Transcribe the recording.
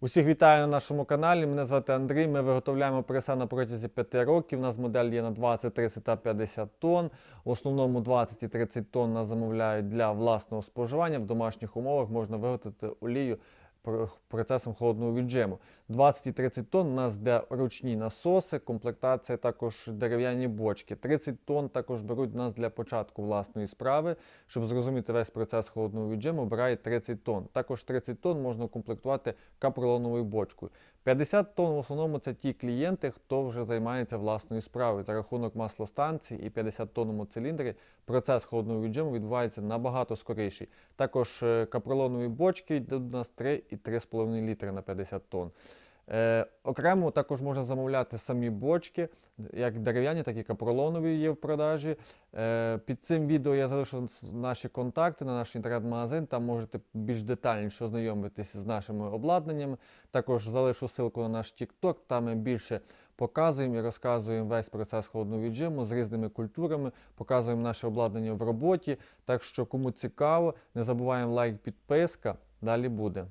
Усіх вітаю на нашому каналі. Мене звати Андрій. Ми виготовляємо преса на протязі 5 років. У нас модель є на 20, 30 та 50 тонн. В основному 20 і 30 тонн нас замовляють для власного споживання. В домашніх умовах можна виготовити олію процесом холодного віджиму. 20 і 30 тонн у нас де ручні насоси, комплектація також дерев'яні бочки. 30 тонн також беруть нас для початку власної справи. Щоб зрозуміти весь процес холодного віджиму, обирає 30 тонн. Також 30 тонн можна укомплектувати капролоновою бочкою. 50 тонн в основному це ті клієнти, хто вже займається власною справою. За рахунок маслостанції і 50 тонному циліндрі процес холодного віджиму відбувається набагато скоріший. Також е, капролонові бочки йдуть у нас 3 і 3,5 літри на 50 тонн. Е, окремо також можна замовляти самі бочки, як дерев'яні, так і капролонові є в продажі. Е, під цим відео я залишу наші контакти на наш інтернет-магазин. Там можете більш детальніше ознайомитися з нашими обладнаннями. Також залишу ссылку на наш TikTok, там ми більше показуємо і розказуємо весь процес холодного віджиму з різними культурами, показуємо наше обладнання в роботі. Так що, кому цікаво, не забуваємо лайк, підписка. Далі буде.